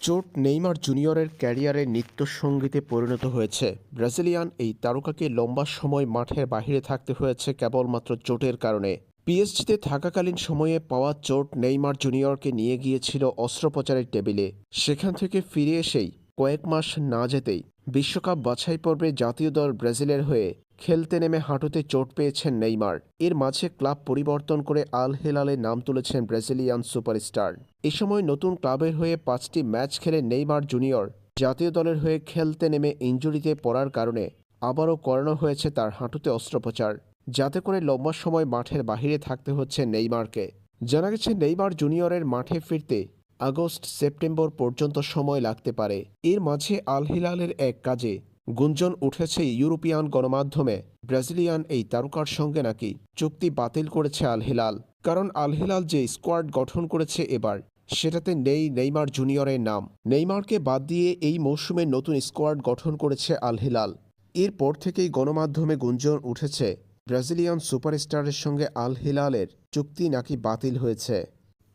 চোট নেইমার জুনিয়রের ক্যারিয়ারের নিত্যসঙ্গীতে পরিণত হয়েছে। ব্রাজিলিয়ান এই তারকাকে লম্বা সময় মাঠের বাইরে থাকতে হয়েছে কেবলমাত্র চোটের কারণে। পিএসজিতে থাকাকালীন সময়ে পাওয়া চোট নেইমার জুনিয়রকে নিয়ে গিয়েছিল অস্ত্রোপচারের টেবিলে। সেখান থেকে ফিরে এসেই কয়েক মাস না যেতেই বিশ্বকাপ বাছাই পর্বে জাতীয় দল ব্রাজিলের হয়ে খেলতে নেমে হাঁটুতে চোট পেয়েছেন নেইমার। এর মাঝে ক্লাব পরিবর্তন করে আল হেলালে নাম তুলেছেন ব্রাজিলিয়ান সুপারস্টার। এ সময় নতুন ক্লাবের হয়ে পাঁচটি ম্যাচ খেলে নেইমার জুনিয়র। জাতীয় দলের হয়ে খেলতে নেমে ইঞ্জুরিতে পড়ার কারণে আবারও করানো হয়েছে তার হাঁটুতে অস্ত্রোপচার। যাতে করে লম্বা সময় মাঠের বাহিরে থাকতে হচ্ছে নেইমারকে। জানা গেছে, নেইমার জুনিয়রের মাঠে ফিরতে আগস্ট সেপ্টেম্বর পর্যন্ত সময় লাগতে পারে। এর মাঝে আল হিলালের এক কাজে গুঞ্জন উঠেছে ইউরোপিয়ান গণমাধ্যমে। ব্রাজিলিয়ান এই তারকার সঙ্গে নাকি চুক্তি বাতিল করেছে আল হিলাল কারণ আল হিলাল যে স্কোয়াড গঠন করেছে এবার, সেটাতে নেই নেইমার জুনিয়রের নাম। নেইমারকে বাদ দিয়ে এই মৌসুমে নতুন স্কোয়াড গঠন করেছে আল হিলাল এরপর থেকেই গণমাধ্যমে গুঞ্জন উঠেছে, ব্রাজিলিয়ান সুপারস্টারের সঙ্গে আল হিলালের চুক্তি নাকি বাতিল হয়েছে।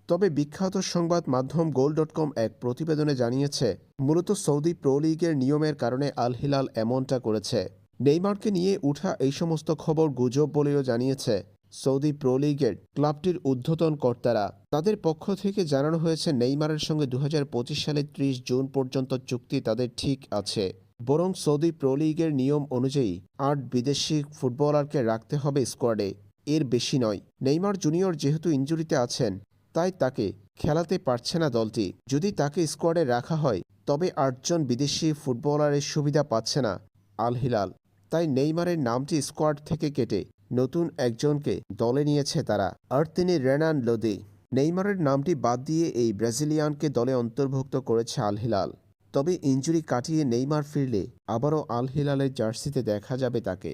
তবে বিখ্যাত সংবাদ মাধ্যম গোল ডট কম এক প্রতিবেদনে জানিয়েছে, মূলত সৌদি প্রো লিগের নিয়মের কারণে আল হিলাল এমনটা করেছে। নেইমারকে নিয়ে উঠা এই সমস্ত খবর গুজব বলেও জানিয়েছে সৌদি প্রো লিগের ক্লাবটির ঊর্ধ্বতন কর্তারা। তাদের পক্ষ থেকে জানানো হয়েছে, নেইমারের সঙ্গে দু হাজার পঁচিশ সালের ত্রিশ জুন পর্যন্ত চুক্তি তাদের ঠিক আছে। বরং সৌদি প্রো লিগের নিয়ম অনুযায়ী আট বিদেশি ফুটবলারকে রাখতে হবে স্কোয়াডে। এর বেশি নয়। নেইমার জুনিয়র যেহেতু ইঞ্জুরিতে আছেন তাই তাকে খেলাতে পারছে না দলটি। যদি তাকে স্কোয়াডে রাখা হয়, তবে আটজন বিদেশি ফুটবলারের সুবিধা পাচ্ছে না আল হিলাল তাই নেইমারের নামটি স্কোয়াড থেকে কেটে নতুন একজনকে দলে নিয়েছে তারা। আর তিনি রেনান লোদি। নেইমারের নামটি বাদ দিয়ে এই ব্রাজিলিয়ানকে দলে অন্তর্ভুক্ত করেছে আল হিলাল তবে ইঞ্জুরি কাটিয়ে নেইমার ফিরলে আবারও আল হিলালের জার্সিতে দেখা যাবে তাকে।